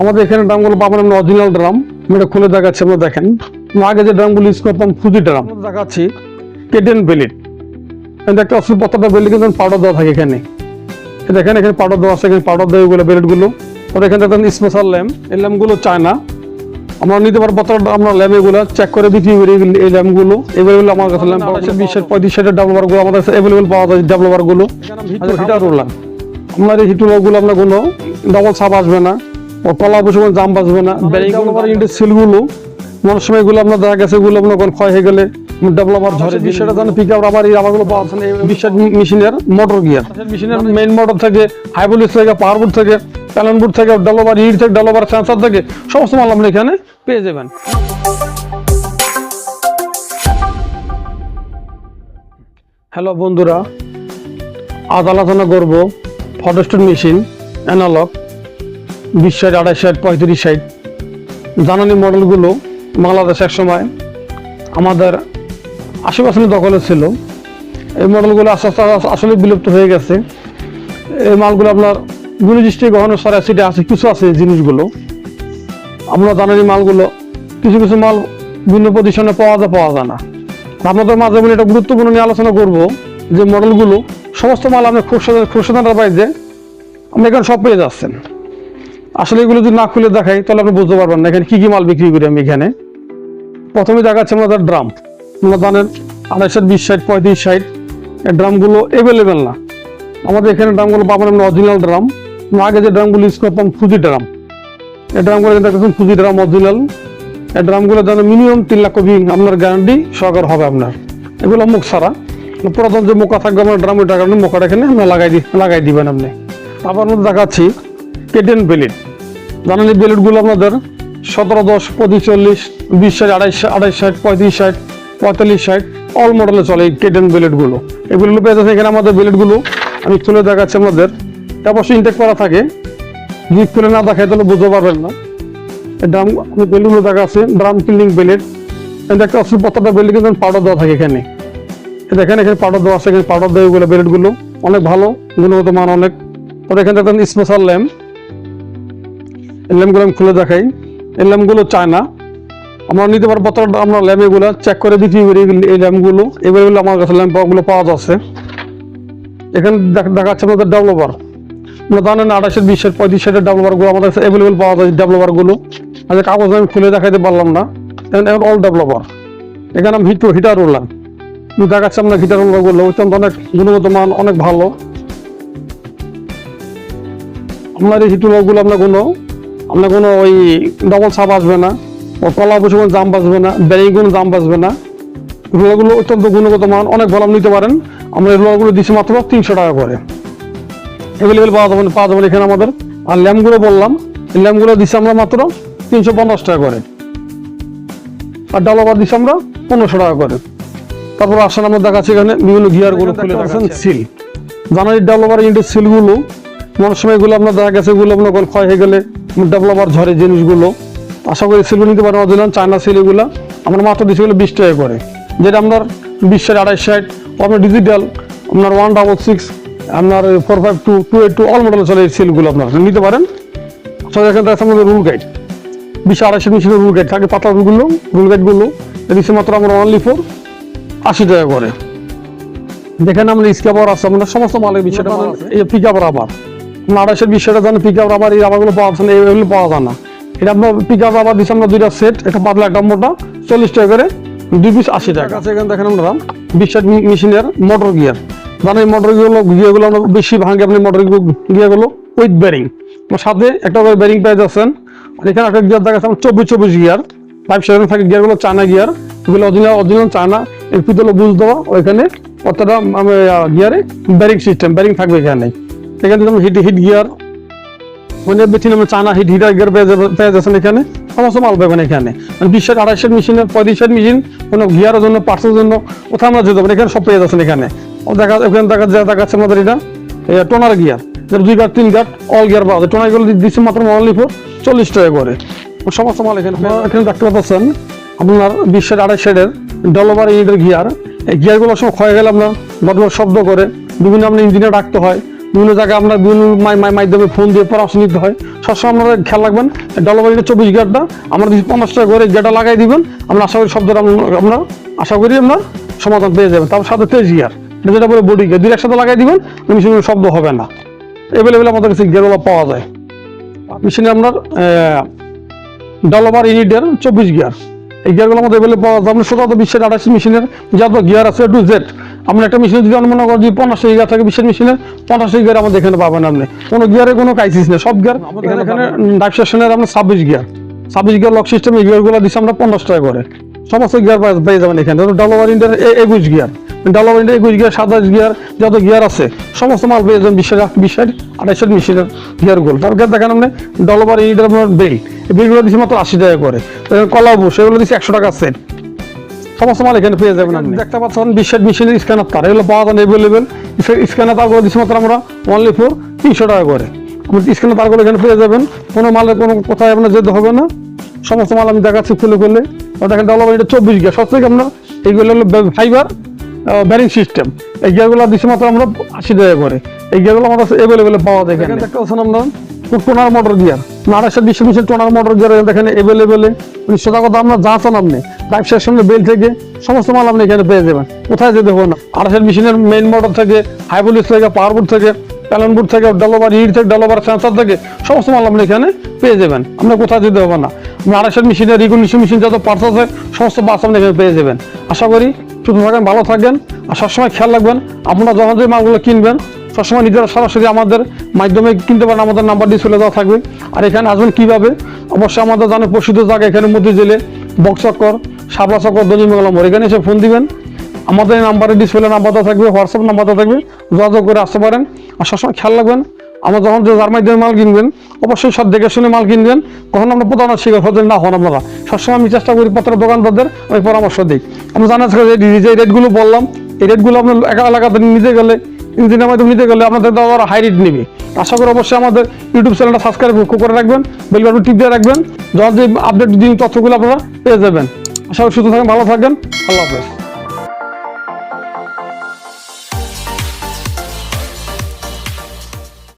আমাদের এখানে ড্রামগুলো পাবেন আমরা অরিজিনাল ড্রাম। এটা খুলে দেখাচ্ছি আমরা দেখেন। আগে যে ড্রামগুলো ইউজ করতাম ফুজি ড্রাম। দেখাচ্ছি কেটেন বেলিট কিন্তু একটা অসুবিধা প্রত্যেকটা বেলিট কিন্তু পাউডার দেওয়া থাকে এখানে। দেখেন এখানে পাউডার দেওয়া আছে এখানে পাউডার দেওয়া এগুলো বেলেটগুলো আর এখানে দেখেন স্পেশাল ল্যাম্প এই ল্যাম্পগুলো চায় না আমরা নিতে পারব প্রত্যেকটা আমরা ল্যাম্প এগুলো চেক করে বিক্রি করি এই ল্যাম্পগুলো এগুলো আমার কাছে ল্যাম্প আছে বিশের পঁয়ত্রিশ ষাটের ডেভেলপারগুলো আমাদের কাছে অ্যাভেলেবল পাওয়া যায় ডেভেলপারগুলো হিটার রোলাম আপনার এই হিটুলাগুলো আপনার কোনো ডবল সাপ আসবে না। ও কলা বসে কোনো বাসবে না। ইন্ডের সিলগুলো। মনে সময় এগুলো আপনার দেখা গেছে এগুলো আপনার ক্ষয় হয়ে গেলে ডেভেলপার জানেন পিক আপ আবার এই যাচ্ছে এই মেশিনের মোটর গিয়ার মেশিনের মেইন মোটর থেকে হাইবোলিস থেকে পাওয়ারবোর্ড থেকে প্যালেনবোর্ড থেকে ডেভেলপার ইট থেকে ডেভেলপার সেন্সার থেকে সমস্ত মাল আপনি এখানে পেয়ে যাবেন। হ্যালো বন্ধুরা আজ আলোচনা করব ফটোস্টেট মেশিন অ্যানালগ বিশ ষাট আড়াই ষাট পঁয়ত্রিশ। ষাট জ্বালানি মডেলগুলো বাংলাদেশ এক সময় আমাদের আশেপাশে দখলে ছিল। এই মডেলগুলো আস্তে আস্তে আসলে বিলুপ্ত হয়ে গেছে। এই মালগুলো আপনার গুণদৃষ্টি গহন সরাই সিটে আছে, কিছু আছে জিনিসগুলো। আমরা জানানি মালগুলো, কিছু কিছু মাল ভিন্ন পজিশনে পাওয়া যায় পাওয়া যায় না। আপনাদের মাঝে আমি এটা গুরুত্বপূর্ণ নিয়ে আলোচনা করব যে মডেলগুলো, সমস্ত মাল আপনি খুব খুব সাধারণ পাইছে আপনি এখানে সব পেয়ে যাচ্ছেন। আসলে এগুলো যদি না খুলে দেখাই, তাহলে আপনি বুঝতে পারবেন না এখানে কি কি মাল বিক্রি করি আমি এখানে। প্রথমে দেখাচ্ছে আমাদের ড্রাম আপনারা জানেন আড়াইশো বিশ ষাট, পঁয়ত্রিশ ষাট, এই ড্রামগুলো অ্যাভেলেবেল না। আমাদের এখানে ড্রামগুলো পাবেন আমরা অরিজিনাল ড্রাম আগে যে ড্রামগুলো ইউজ করতাম ফুজি ড্রাম এই ড্রামগুলো কিন্তু ফুজি ড্রাম অরিজিনাল এই ড্রামগুলো যেন মিনিমাম তিন লাখ কপি আপনার গ্যারান্টি সহকার হবে আপনার। এগুলো মুখ সারা। পুরাতন যে মোকা থাকবে আমার ড্রাম ওইটার মোকাটা এখানে লাগাই দি লাগাই দিবেন আপনি। আবার দেখাচ্ছি কেটেন বেলিট এই বেলিটগুলো আপনাদের। সতেরো, দশ, পঁচিশ, চল্লিশ, বিশ ষাট, আড়াইশ আড়াইশ ষাট, পঁয়ত্রিশ ষাট, পঁয়তাল্লিশ ষাট অল মডেলে চলে এই কেটেন বেলেটগুলো এগুলো পেয়ে যাচ্ছে এখানে আমাদের বেলেটগুলো আমি তুলে দেখাচ্ছি আমাদের অবশ্যই ইনটেক করা থাকে। যদি খুলে না দেখায় তাহলে বুঝতে পারবেন না। ড্রাম আমি বেলুনগুলো দেখা আছে ড্রাম ক্লিনিং বেলেট একটা অসুবিধা প্রত্যেকটা বেলেট কিন্তু পাউডার দেওয়া থাকে এখানে। দেখেন, এখানে পাউডার দেওয়া আছে, এখানে পাউডার দেওয়া এগুলো বেলেটগুলো অনেক ভালো, গুণগত মান অনেক। তবে এখানে দেখেন স্পেশাল ল্যাম্প এই ল্যাম্পগুলো আমি খুলে দেখাই। এই ল্যাম্পগুলো চায় না। আমরা নিতে পারব প্রত্যেকটা আমরা ল্যাম্প এগুলো চেক করে বিক্রি করি এই ল্যাম্পগুলো এগুলো আমার কাছে ল্যাম্পগুলো পাওয়া যাচ্ছে। এখানে দেখ- দেখাচ্ছে আমাদের ডেভেলপার আমরা জানেন আড়াইশের বিশের পঁয়ত্রিশ ষাটের ডেভেলপারগুলো আমাদের কাছে অ্যাভেলেবেল পাওয়া যায় ডেভেলপারগুলো আচ্ছা কাগজ আমি খুলে দেখাইতে পারলাম না। এখন অল ডেভেলপার এখানে আমি হিট হিটার উঠলাম দেখাচ্ছে আপনার হিটার উল্লাগুলো অত্যন্ত অনেক গুণগত মান অনেক ভালো। আপনার এই হিটুলাগুলো আমরা কোনো আপনার কোনো ওই ডবল সাপ আসবে না ও কলা বসে কোনো জাম বাসবে না ব্যারিং কোনো জাম বাসবে না। রুলাগুলো অত্যন্ত গুণগত মান অনেক ভালো নিতে পারেন। আমরা এই রুলাগুলো দিচ্ছি মাত্র তিনশো টাকা করে। অ্যাভেলেবেল পাওয়া যাবে পাওয়া যাবে এখানে আমাদের। আর ল্যাম্পগুলো বললাম এই ল্যাম্পগুলো দিচ্ছি আমরা মাত্র তিনশো পঞ্চাশ টাকা করে। আর ডলার দিচ্ছি আমরা পনেরোশো টাকা করে। তারপর আসেন আমরা দেখাচ্ছি এখানে বিভিন্ন গিয়ারগুলো খুলে রাখছেন সিল। জানাই ডেভেলপার ইন্ডের সিলগুলো মনে সময় এগুলো আপনার দেখা গেছে এগুলো আপনার কোনো ক্ষয় হয়ে গেলে ডেভেলপার ঝরে জিনিসগুলো। আশা করি সিলগুলো নিতে পারেন অরিজিনাল চায়না সিল এগুলো আমরা মাত্র দিচ্ছি এগুলো বিশ টাকা করে। যেটা আপনার বিশ ষাট আড়াইশ ষাট আপনার ডিজিটাল আপনার ওয়ান ডাবল সিক্স আপনার four five two two eight two all মডেলে চলে এই সিলগুলো আপনার। নিতে পারেন। আচ্ছা এখানে দেখা আমাদের রুল গাইড বিশ আড়াইশো মেশিনের রুল গাইড থাকে পাতলা রুলগুলো রুল গাইডগুলো দিচ্ছি মাত্র আমরা অনলি ফোর আশি টাকা করে। দেখেন আমরা স্কাবার আছে আমাদের সমস্ত মালের বিষয়টা এই পিক আপ রাবার আড়াইশের বিষয়টা জানেন পিক আপ রাবার এই রাবারগুলো পাওয়া যাচ্ছে না এইগুলো পাওয়া যায় না। এটা আপনার পিক আপ রাবার দিচ্ছি আমরা দুইটা সেট একটা পাতলা একটা মোটা চল্লিশ টাকা করে দুই পিস আশি টাকা। আছে এখানে দেখেন আমরা বিশ্বাস মেশিনের মোটর গিয়ার মানে এই মোটর গিয়ারগুলো গিয়ারগুলো আমরা বেশি ভাঙে আপনি মোটর গিয়ারগুলো উইথ ব্যারিং সাথে একটা করে ব্যারিং পেয়ে যাচ্ছেন। আর এখানে একটা গিয়ার দেখা যাচ্ছে চব্বিশ চব্বিশ গিয়ার ফাইভ সেভেন থাকে গিয়ারগুলো চায়না গিয়ার এগুলো অরিজিনাল অরিজিনাল চায়না এর পিতলে বুঝ দেওয়া ওইখানে অতটা গিয়ারে ব্যারিং সিস্টেম ব্যারিং থাকবে এখানে। এখানে যেমন হিট হিট গিয়ার মানে বেশি নামে চায়না হিট হিটার গিয়ার পেয়ে যাচ্ছেন এখানে। সমস্ত মাল পাবেন এখানে। মানে বিশ ষাট আড়াইশের মেশিনের পঁয়ত্রিশের মেশিন কোনো গিয়ারের জন্য পার্সের জন্য কোথাও আমরা যেতে পারি এখানে সব পেয়ে যাচ্ছেন এখানে। দেখা এখানে দেখা দেখাচ্ছে আমাদের এটা। টোনার গিয়ার দুই গাট তিন গাট অল গিয়ার পাওয়া যায়। টোনারগুলো দিচ্ছে মাত্র অনলি ফোর চল্লিশ টাকা করে। সমস্ত মাল এখানে এখানে দেখতে পাচ্ছেন আপনার বিশ ষাট আড়াই ষাটের ডলবার ইউনিটের গিয়ার এই গিয়ারগুলো সব ক্ষয় গেলে আপনার বটবট শব্দ করে। বিভিন্ন আপনার ইঞ্জিনে রাখতে হয়। বিভিন্ন জায়গায় আমরা বিভিন্ন মাধ্যমে ফোন দিয়ে পরামর্শ নিতে হয়। সবসময় আপনারা খেয়াল রাখবেন ডলাবাড়িটা চব্বিশ গিয়ারটা আমরা যদি পঞ্চাশ টাকা করে গিয়ারটা লাগাই দিবেন, আমরা আশা করি শব্দটা আমরা আশা করি আমরা সমাধান পেয়ে যাবেন। তার সাথে তেইশ গিয়ার যেটা বলে বডি গিয়ার দুই একসাথে লাগাই দিবেন মেশিনের শব্দ হবে না। এভেলেবেল আমাদের কাছে গিয়ারগুলো পাওয়া যায়। মেশিনে আপনার ডলাবার ইউনিটের চব্বিশ গিয়ার এই গিয়ারগুলো আমাদের এভেলেবল পাওয়া যায়। আপনার শত বিশ্বের আঠাশি মেশিনের যত গিয়ার আছে টু জেড আমরা একটা মেশিনে যদি অনুমান করেন যদি পঞ্চাশ গিয়ার থাকে বিশ্বের মেশিনে পঞ্চাশ গিয়ার আমাদের এখানে পাবেন আপনি। কোনো গিয়ারে কোনো কাইসিস নেই সব গিয়ার এখানে এখানে ডাইভ সেকশনের আপনার ছাব্বিশ গিয়ার ছাব্বিশ গিয়ার লক সিস্টেম এই গিয়ারগুলো দিচ্ছি আমরা পঞ্চাশ টাকা করে। সমস্ত গিয়ার পেয়ে যাবেন এখানে। ডলাবার ইন্ডিয়ার একুশ গিয়ার ডলাবার ইন্ডিয়ার একুশ গিয়ার সাতাশ গিয়ার যত গিয়ার আছে সমস্ত মাল পেয়ে যাবেন বিশ্বের বিশের আড়াইশের মেশিনের গিয়ারগুলো তার গিয়ার দেখেন আপনি ডলাবার ইন্ডিয়ার বেল এই বেলগুলো দিচ্ছি মাত্র আশি টাকা করে। কলা বুস এগুলো দিচ্ছি একশো টাকা সেট সমস্ত মাল এখানে পেয়ে যাবেন আপনি। দেখতে পাচ্ছেন বিশ্বের মেশিনের স্ক্যানার তার এগুলো পাওয়া যায় এভেলেবেল স্ক্যানার তারগুলো দিচ্ছি মাত্র আমরা অনলি ফোর তিনশো টাকা করে। স্ক্যানার তারগুলো এখানে পেয়ে যাবেন। কোনো মালের কোনো কোথায় আপনার যেতে হবে না। সমস্ত মাল আমি দেখাচ্ছি খুলে খুলে। দেখেন ডলার এটা চব্বিশ গিয়ার সব থেকে আমরা এইগুলো হলো ফাইবার ব্যারিং সিস্টেম এই গিয়ারগুলো দিচ্ছি মাত্র আমরা আশি টাকা করে। এই গিয়ারগুলো আমাদের এভেলেবেল পাওয়া যায় এখানে। দেখতে পাচ্ছেন আমরা টোনার মোটর গিয়ার বিশ মিশন টোনার মোটর গিয়ার দেখেন এভেলেবেল সোজা কথা আমরা যা চান আপনি। লাইফ সঙ্গে বেল থেকে সমস্ত মাল আপনি এখানে পেয়ে যাবেন। কোথায় যেতে হবে না। আড়াইশো মেশিনের মেইন মোটর থেকে হাই থেকে পাওয়ার বোর্ড থেকে প্যালেন বোর্ড থেকে ডলোবার ইট থেকে ডলোবার সেন্সার থেকে সমস্ত মাল আপনি এখানে পেয়ে যাবেন। আপনার কোথায় যেতে হবে না। আপনি আড়াইশো মেশিনের রিকন্ডিশন মেশিন যত পার্টস আছে, সমস্ত পার্টস আপনি এখানে পেয়ে যাবেন। আশা করি সুস্থ থাকেন, ভালো থাকবেন আর সবসময় খেয়াল রাখবেন, আপনারা যখন যে মালগুলো কিনবেন, সবসময় নিজেরা সরাসরি আমাদের মাধ্যমে কিনতে পারেন, আমাদের নাম্বার ডিসপ্লে দেওয়া থাকবে। আর এখানে আসবেন কীভাবে? অবশ্যই আমাদের জানে প্রসিদ্ধ জায়গা এখানে মধ্যে জেলে বক্সচক্কর চক্কর দলিমঙ্গলা মোড় এখানে এসে ফোন দিবেন। আমাদের নাম্বারে ডিসপ্লে নাম্বারটা থাকবে হোয়াটসঅ্যাপ নাম্বার দেওয়া থাকবে, যোগাযোগ করে আসতে পারেন। আর সবসময় খেয়াল রাখবেন, আমরা যখন যে যার মাধ্যমে মাল কিনবেন, অবশ্যই সব দেখে শুনে মাল কিনবেন। কখন আমরা প্রতারণার শিকার হতে না হন আপনারা। সবসময় আমি চেষ্টা করি পত্র দোকানদারদের আমি পরামর্শ দিই। আমি জানা যে রেটগুলো বললাম, এই রেটগুলো আপনার একা এলাকাতে নিতে গেলে, ইঞ্জিনের মাধ্যমে নিতে গেলে আপনাদের আবার হাই রেট নেবে। আশা করি অবশ্যই আমাদের ইউটিউব চ্যানেলটা সাবস্ক্রাইব করে রাখবেন বেল বাটন টিপ দিয়ে রাখবেন। যখন যে আপডেট দিন তথ্যগুলো আপনারা পেয়ে যাবেন। করি সুস্থ থাকেন ভালো থাকবেন আল্লাহ হাফেজ।